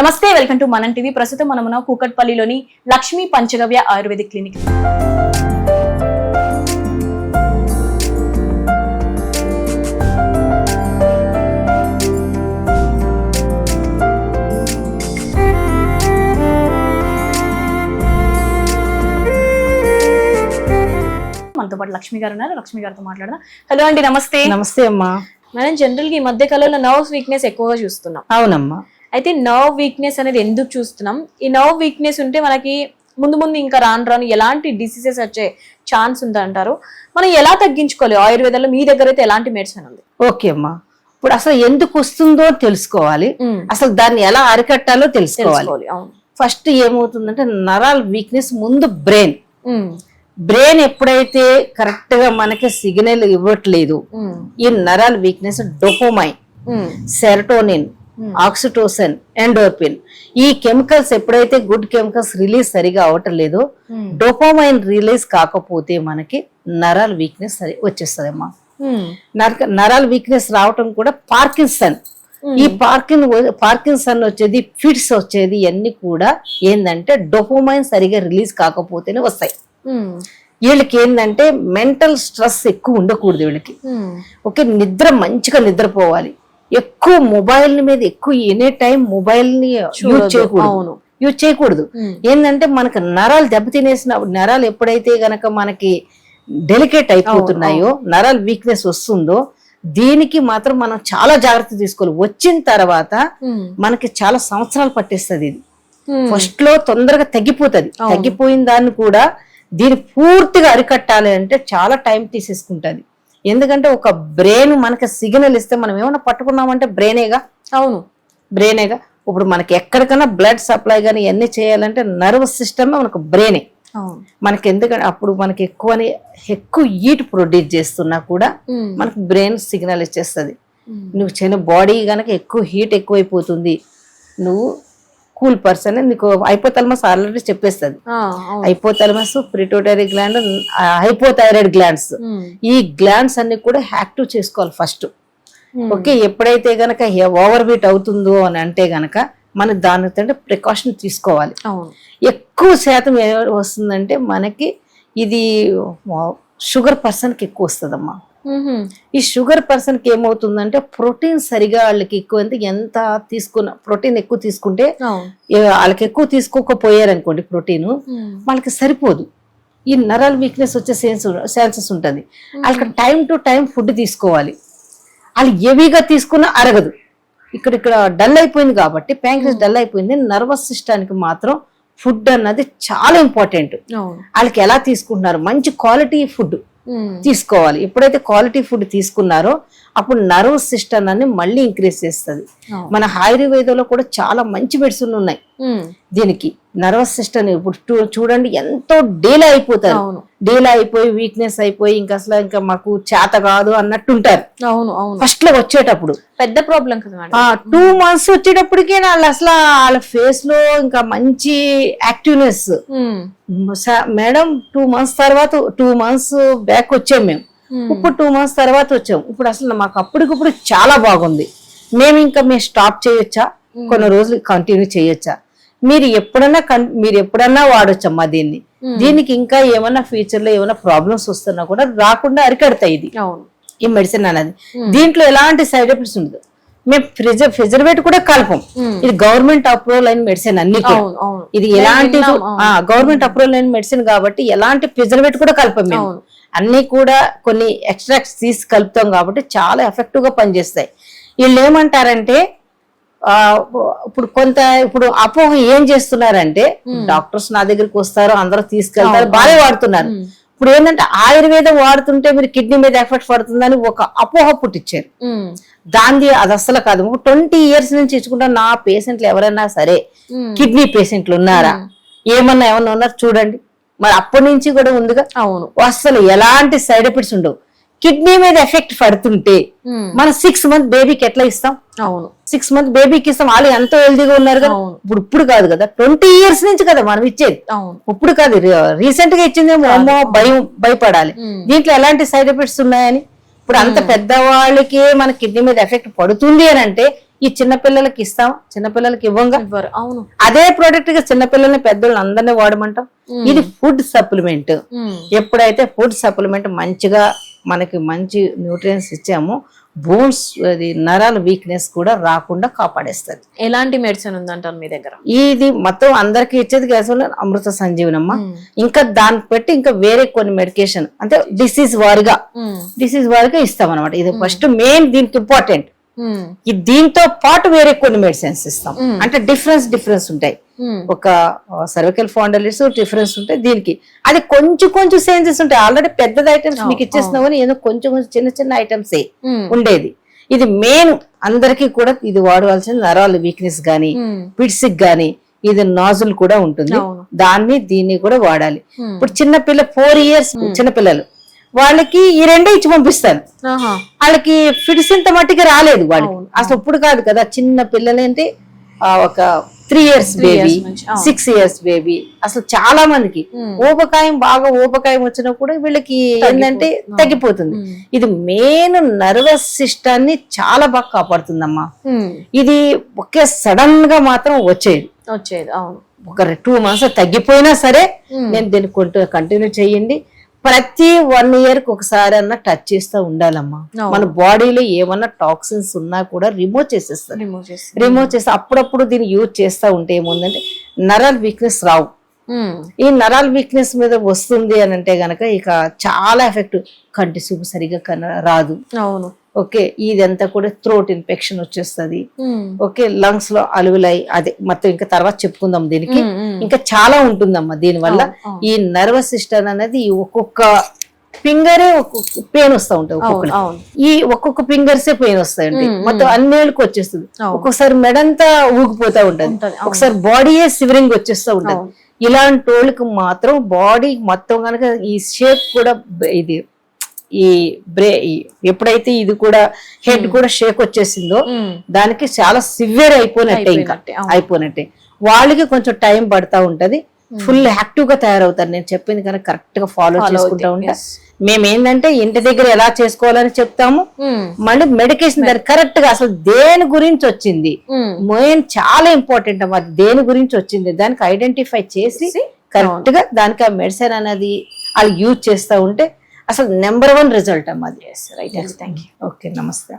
నమస్తే welcome to మనం TV. ప్రస్తుతం మనమున కూకట్పల్లిలోని లక్ష్మీ పంచగవ్య ఆయుర్వేదిక్ క్లినిక్. మనతో పాటు లక్ష్మి గారు ఉన్నారు. లక్ష్మి గారితో మాట్లాడదాం. హలో అండి నమస్తే. నమస్తే అమ్మా. మనం జనరల్గా ఈ మధ్య కాలంలో నర్వ్స్ వీక్నెస్ ఎక్కువగా చూస్తున్నాం. అవునమ్మా. అయితే నర్వ్ వీక్నెస్ అనేది ఎందుకు చూస్తున్నాం? ఈ నర్వ్ వీక్నెస్ ఉంటే మనకి ముందు ముందు ఇంకా రాను రాను ఎలాంటి డిసీజెస్ వచ్చే ఛాన్స్ ఉందంటారు మనం ఎలా తగ్గించుకోవాలి? ఆయుర్వేదంలో మీ దగ్గర అయితే ఎలాంటి మెడిసిన్ ఉంది? ఓకే అమ్మా. ఇప్పుడు అసలు ఎందుకు వస్తుందో తెలుసుకోవాలి. అసలు దాన్ని ఎలా అరికట్టాలో తెలుసుకోవాలి. ఫస్ట్ ఏమవుతుందంటే నరాల వీక్నెస్ ముందు బ్రెయిన్ బ్రెయిన్ ఎప్పుడైతే కరెక్ట్గా మనకి సిగ్నల్ ఇవ్వట్లేదు ఈ నరాల వీక్నెస్ డొపోమైన్ ఉమ్, సెరటోనిన్ ఆక్సిటోసన్ ఎండోర్పిన్ ఈ కెమికల్స్ ఎప్పుడైతే గుడ్ కెమికల్స్ రిలీజ్ సరిగా అవటం లేదో ఉమ్, డోపోమైన్ రిలీజ్ కాకపోతే మనకి నరాల వీక్నెస్ సరి వచ్చేస్తుంది అమ్మా ఉమ్, నరక నరాల వీక్నెస్ రావటం కూడా పార్కిన్సన్. ఈ పార్కిన్ పార్కిన్సన్ వచ్చేది ఫిట్స్ వచ్చేది ఇవన్నీ కూడా ఏంటంటే డొపోమైన్ సరిగా రిలీజ్ కాకపోతేనే వస్తాయి. వీళ్ళకి ఏంటంటే మెంటల్ స్ట్రెస్ ఎక్కువ ఉండకూడదు వీళ్ళకి. ఓకే నిద్ర మంచిగా నిద్రపోవాలి. ఎక్కువ మొబైల్ మీద ఎక్కువ ఎనీ టైం మొబైల్ని యూజ్. చేయకూడదు. యూజ్ చేయకూడదు. ఏంటంటే మనకు నరాలు దెబ్బతినేసిన నరాలు ఎప్పుడైతే గనక మనకి డెలికేట్ అయిపోతున్నాయో నరాలు వీక్నెస్ వస్తుందో దీనికి మాత్రం మనం చాలా జాగ్రత్త తీసుకోవాలి. వచ్చిన తర్వాత మనకి చాలా సంవత్సరాలు పట్టేస్తుంది ఇది. ఫస్ట్లో తొందరగా తగ్గిపోతుంది. తగ్గిపోయిన దాన్ని కూడా దీన్ని పూర్తిగా అరికట్టాలి అంటే చాలా టైం తీసేసుకుంటది. ఎందుకంటే ఒక బ్రెయిన్ మనకి సిగ్నల్ ఇస్తే మనం ఏమైనా పట్టుకున్నామంటే బ్రెయినేగా? అవును. బ్రెయినేగా? ఇప్పుడు మనకి ఎక్కడికైనా బ్లడ్ సప్లై కానీ ఇవన్నీ చేయాలంటే నర్వస్ సిస్టమ్ మనకు బ్రెయినే. మనకి ఎందుకంటే అప్పుడు మనకి ఎక్కువ ఎక్కువ హీట్ ప్రొడ్యూస్ చేస్తున్నా కూడా మనకి బ్రెయిన్ సిగ్నల్ ఇచ్చేస్తుంది. నువ్వు చిన్న బాడీ గనక ఎక్కువ హీట్ ఎక్కువైపోతుంది. నువ్వు కూల్ పర్సన్ నీకు హైపోతలమస్ ఆల్రెడీ చెప్పేస్తుంది. Hypothalamus pituitary gland hypothyroid glands ఈ గ్లాండ్స్ అన్ని కూడా యాక్టివ్ చేసుకోవాలి ఫస్ట్. ఓకే ఎప్పుడైతే గనక ఓవర్ బీట్ అవుతుందో అని అంటే గనక మనం దానితో ప్రికాషన్ తీసుకోవాలి. ఎక్కువ శాతం ఏ వస్తుందంటే మనకి ఇది షుగర్ పర్సన్కి ఎక్కువ వస్తుందమ్మా. ఈ షుగర్ పర్సన్కి ఏమవుతుందంటే ప్రోటీన్ సరిగా వాళ్ళకి ఎక్కువ ఎంత ఎంత తీసుకున్న ప్రోటీన్ ఎక్కువ తీసుకుంటే వాళ్ళకి ఎక్కువ తీసుకోకపోయారనుకోండి ప్రోటీన్ ఉమ్, వాళ్ళకి సరిపోదు. ఈ నరాల వీక్నెస్ వచ్చే సెన్స్ ఛాన్సెస్ ఉంటుంది. వాళ్ళకి టైం టు టైం ఫుడ్ తీసుకోవాలి. వాళ్ళు హెవీగా తీసుకున్నా అరగదు. ఇక్కడ ఇక్కడ డల్ అయిపోయింది కాబట్టి ప్యాంక్రస్ డల్ అయిపోయింది నర్వస్ సిస్టానికి మాత్రం ఫుడ్ అన్నది చాలా ఇంపార్టెంట్. వాళ్ళకి ఎలా తీసుకుంటున్నారు? మంచి క్వాలిటీ ఫుడ్. తీసుకోవాలి. ఎప్పుడైతే క్వాలిటీ ఫుడ్ తీసుకున్నారో అప్పుడు నర్వ్ సిస్టమ్ అని మళ్ళీ ఇంక్రీజ్ చేస్తుంది. మన ఆయుర్వేదంలో కూడా చాలా మంచి మెడిసిన్ ఉన్నాయి. దీనికి నర్వస్ సిస్టమ్ ఇప్పుడు చూడండి ఎంతో డీలా అయిపోతారు. డీలా అయిపోయి వీక్నెస్ అయిపోయి ఇంకా అసలు ఇంకా మాకు చేత కాదు అన్నట్టు ఉంటారు అవును అవును. ఫస్ట్లో వచ్చేటప్పుడు. పెద్ద ప్రాబ్లం కదా టూ మంత్స్ వచ్చేటప్పటికే వాళ్ళు అసలు వాళ్ళ ఫేస్లో ఇంకా మంచి యాక్టివ్నెస్ మేడం టూ మంత్స్ తర్వాత టూ మంత్స్ బ్యాక్ వచ్చాం మేము. ఇప్పుడు టూ మంత్స్ తర్వాత వచ్చాం. ఇప్పుడు అసలు మాకు అప్పటికప్పుడు చాలా బాగుంది. మేము ఇంకా మేము స్టాప్ చేయొచ్చా? కొన్ని రోజులు కంటిన్యూ చేయొచ్చా? మీరు ఎప్పుడన్నా కన్- మీరు ఎప్పుడన్నా వాడొచ్చమ్మా దీన్ని. దీనికి ఇంకా ఏమన్నా ఫ్యూచర్లో ఏమైనా ప్రాబ్లమ్స్ వస్తున్నా కూడా రాకుండా అరికడతాయి ఇది. ఈ మెడిసిన్ అనేది. దీంట్లో ఎలాంటి సైడ్ ఎఫెక్ట్స్ ఉండదు. మేము ప్రిజర్ ప్రిజర్వేట్ కూడా కలపం. ఇది గవర్నమెంట్ అప్రూవల్ అయిన మెడిసిన్ అన్ని ఇది ఎలాంటి. గవర్నమెంట్ అప్రూవల్ అయిన మెడిసిన్ కాబట్టి ఎలాంటి ప్రిజర్వేట్ కూడా కలపం మేము. అన్ని కూడా కొన్ని ఎక్స్ట్రాక్ట్స్ తీసి కలుపుతాం కాబట్టి చాలా ఎఫెక్టివ్గా పనిచేస్తాయి. వీళ్ళు ఏమంటారంటే ఇప్పుడు కొంత ఇప్పుడు అపోహ ఏం చేస్తున్నారంటే డాక్టర్స్ నా దగ్గరికి వస్తారు అందరూ తీసుకెళ్తారు బాగా వాడుతున్నారు. ఇప్పుడు ఏంటంటే ఆయుర్వేదం వాడుతుంటే మీరు కిడ్నీ మీద ఎఫెక్ట్ పడుతుందని ఒక అపోహ పుట్టించారు దాంది అది అస్సలు కాదు. ట్వంటీ ఇయర్స్ నుంచి ఇచ్చుకుంటా నా పేషెంట్లు ఎవరైనా సరే కిడ్నీ పేషెంట్లు ఉన్నారా? ఏమన్నా ఏమన్నా ఉన్నారు? చూడండి. మరి అప్పటి నుంచి కూడా ఉందిగా? అవును. అసలు ఎలాంటి సైడ్ ఎఫెక్ట్స్ ఉండవు. కిడ్నీ మీద ఎఫెక్ట్ పడుతుంటే మనం సిక్స్ మంత్ బేబీకి ఎట్లా ఇస్తాం? అవును. సిక్స్ మంత్ బేబీకి ఇస్తాం. వాళ్ళు ఎంతో హెల్దీగా ఉన్నారు కదా. ఇప్పుడు ఇప్పుడు కాదు కదా? ట్వంటీ ఇయర్స్ నుంచి కదా మనం ఇచ్చేది. ఇప్పుడు కాదు రీసెంట్గా ఇచ్చింది అమ్మో భయం భయపడాలి. దీంట్లో ఎలాంటి సైడ్ ఎఫెక్ట్స్ ఉన్నాయని? ఇప్పుడు అంత పెద్ద వాళ్ళకి మన కిడ్నీ మీద ఎఫెక్ట్ పడుతుంది అని అంటే ఈ చిన్న పిల్లలకి ఇస్తాం చిన్న పిల్లలకి ఇవ్వంగా. అవును. అదే ప్రోడక్ట్గా చిన్న పిల్లల్ని పెద్దోళ్ళని అందరినీ వాడమంటాం. ఇది ఫుడ్ సప్లిమెంట్. ఎప్పుడైతే ఫుడ్ సప్లిమెంట్ మంచిగా మనకి మంచి న్యూట్రియన్స్ ఇచ్చామో. బోన్స్ అది నరాల వీక్నెస్ కూడా రాకుండా కాపాడేస్తుంది. ఎలాంటి మెడిసిన్ ఉందంటారు మీ దగ్గర? ఇది మొత్తం అందరికి ఇచ్చేది కేవలం అమృత సంజీవనమ్మ. మ్మ్. ఇంకా దాన్ని పెట్టి ఇంకా వేరే కొన్ని మెడికేషన్ అంటే డిసీజ్ వారిగా. డిసీజ్ వారిగా ఇస్తాం అనమాట ఇది ఫస్ట్ మెయిన్ దీనికి ఇంపార్టెంట్ దీంతో పాటు వేరే కొన్ని మెడిసిన్స్ ఇస్తాం మ్మ్. అంటే డిఫరెన్స్ డిఫరెన్స్ ఉంటాయి మ్మ్. ఒక సర్వికల్ ఫాండలిస్ డిఫరెన్స్ ఉంటాయి దీనికి అది కొంచెం కొంచెం చేంజెస్ ఉంటాయి ఆల్రెడీ పెద్దది ఐటమ్స్ మీకు ఇచ్చేసినా కానీ ఏదో కొంచెం కొంచెం చిన్న చిన్న ఐటమ్స్. ఉండేది ఇది మెయిన్ అందరికీ కూడా ఇది వాడవలసిన నరాల వీక్నెస్ గానీ. పిడ్స్ గానీ ఇది నాజుల్ కూడా ఉంటుంది. దాన్ని దీన్ని కూడా వాడాలి. ఇప్పుడు చిన్న పిల్ల ఫోర్ ఇయర్స్ చిన్న పిల్లలు వాళ్ళకి ఈ రెండే ఇచ్చి పంపిస్తాను. వాళ్ళకి ఫిట్స్ ఇంత మట్టికి రాలేదు వాళ్ళకి అసలు ఇప్పుడు కాదు కదా చిన్న పిల్లలేంటి ఒక three years baby. Six years baby అసలు చాలా మందికి మ్మ్. ఊబకాయం బాగా ఊబకాయం వచ్చినా కూడా వీళ్ళకి ఏంటంటే తగ్గిపోతుంది. ఇది మెయిన్ నర్వస్ సిస్టాన్ని చాలా బాగా కాపాడుతుందమ్మా మ్మ్. ఇది ఒకే సడన్గా మాత్రం వచ్చేది వచ్చేది అవును ఒక టూ మంత్స్ తగ్గిపోయినా సరే. నేను దీన్ని కొంటూ కంటిన్యూ చేయండి ప్రతి వన్ ఇయర్కి ఒకసారి అన్న టచ్ చేస్తూ ఉండాలమ్మా. మన బాడీలో ఏమన్నా టాక్సిన్స్ ఉన్నా కూడా రిమూవ్ చేసేస్తారు రిమూవ్ చేసి రిమూవ్ చేస్తే అప్పుడప్పుడు దీన్ని యూజ్ చేస్తూ ఉంటే ఏముందంటే నరాల వీక్నెస్ రావు. ఈ నరాల వీక్నెస్ మీద వస్తుంది అని అంటే గనక ఇక చాలా ఎఫెక్ట్ కంటి చూపు సరిగా కన రాదు అవును ఓకే ఇదంతా కూడా థ్రోట్ ఇన్ఫెక్షన్ వచ్చేస్తుంది. ఓకే లంగ్స్లో అలుగులై అదే మొత్తం ఇంకా తర్వాత చెప్పుకుందాం దీనికి మ్మ్. మ్మ్. ఇంకా చాలా ఉంటుందమ్మా దీని వల్ల అవును, అవును. ఈ నర్వస్ సిస్టమ్ అనేది ఒక్కొక్క ఫింగరే ఒక్కొక్క పెయిన్ వస్తూ ఉంటాయి ఒక్కొక్కటి. అవును. ఈ ఒక్కొక్క ఫింగర్స్ పెయిన్ వస్తాయండి. మొత్తం అన్నేళ్ళకి వచ్చేస్తుంది. ఒక్కొక్కసారి మెడంతా ఊగిపోతా ఉంటది. ఒకసారి బాడీయే సివరింగ్ వచ్చేస్తూ ఉంటది. ఇలాంటి వాళ్ళకి మాత్రం బాడీ మొత్తం కనుక ఈ షేప్ కూడా ఇది ఈ బ్రే ఎప్పుడైతే ఇది కూడా హెడ్ కూడా షేక్ వచ్చేసిందో. దానికి చాలా సివియర్ అయిపోయినట్టే ఇంకా. అయిపోయినట్టే, వాళ్ళకి కొంచెం టైం పడతా ఉంటది. ఫుల్ యాక్టివ్గా తయారవుతారు. నేను చెప్పింది కనుక కరెక్ట్గా ఫాలో చేసుకుంటా ఉంటా. మేము ఏంటంటే ఇంటి దగ్గర ఎలా చేసుకోవాలని చెప్తాము. మళ్ళీ మెడికేషన్ దాని కరెక్ట్గా అసలు దేని గురించి వచ్చింది. మ్మ్. మెయిన్ చాలా ఇంపార్టెంట్ అమ్మా దేని గురించి వచ్చింది. దానికి ఐడెంటిఫై చేసి కరెక్ట్గా దానికి ఆ మెడిసిన్ అనేది వాళ్ళు యూజ్ చేస్తూ ఉంటే అసలు నెంబర్ వన్ రిజల్ట్ అమ్మా అది. రైట్ థ్యాంక్ యూ ఓకే నమస్తే